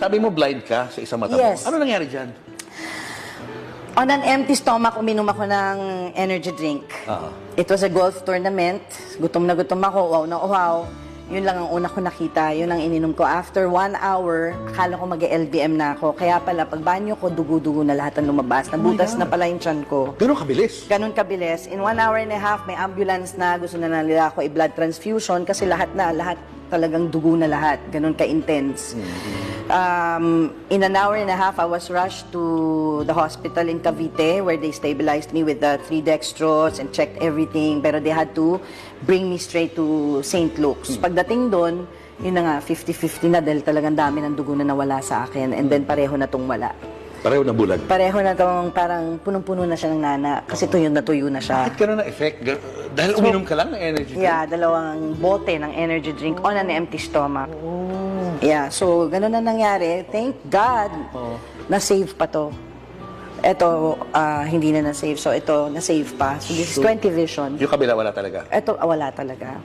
Sabi mo blind ka sa isang mata Yes. mo. Ano nangyari dyan? On an empty stomach, uminom ako ng energy drink. Oo. It was a golf tournament. Gutom na gutom ako, wow na wow. Yun lang ang una ko nakita, yun ang ininom ko. After one hour, akala ko mag-LBM na ako. Kaya pala, pag banyo ko, dugo-dugo na lahat ng lumabas. Nabutas na pala yung tiyan ko. Ganun kabilis. Ganun kabilis. In one hour and a half, may ambulance na. Gusto na nila ako i-blood transfusion kasi lahat na, lahat talagang dugo na lahat. Ganun ka-intense. Um, in an hour and a half, I was rushed to the hospital in Cavite where they stabilized me with the three dextrose and checked everything. Pero they had to bring me straight to St. Luke's. Pagdating doon, yun na nga, 50-50 na dahil talagang dami ng dugo na nawala sa akin and then pareho na tong wala. Pareho na bulag. Pareho na tong parang punong-puno na siya ng nana kasi tuyo na tuyo na siya. Bakit ganun na effect? Gan- Dahil uminom ka lang ng energy drink? Yeah, dalawang bote ng energy drink on an empty stomach. Yeah, so ganun na nangyari. Thank God na-save pa to. Ito, ah, hindi na na-save. So ito, na-save pa. So this is 20 vision. Yung kabila wala talaga. Ito, ah, wala talaga.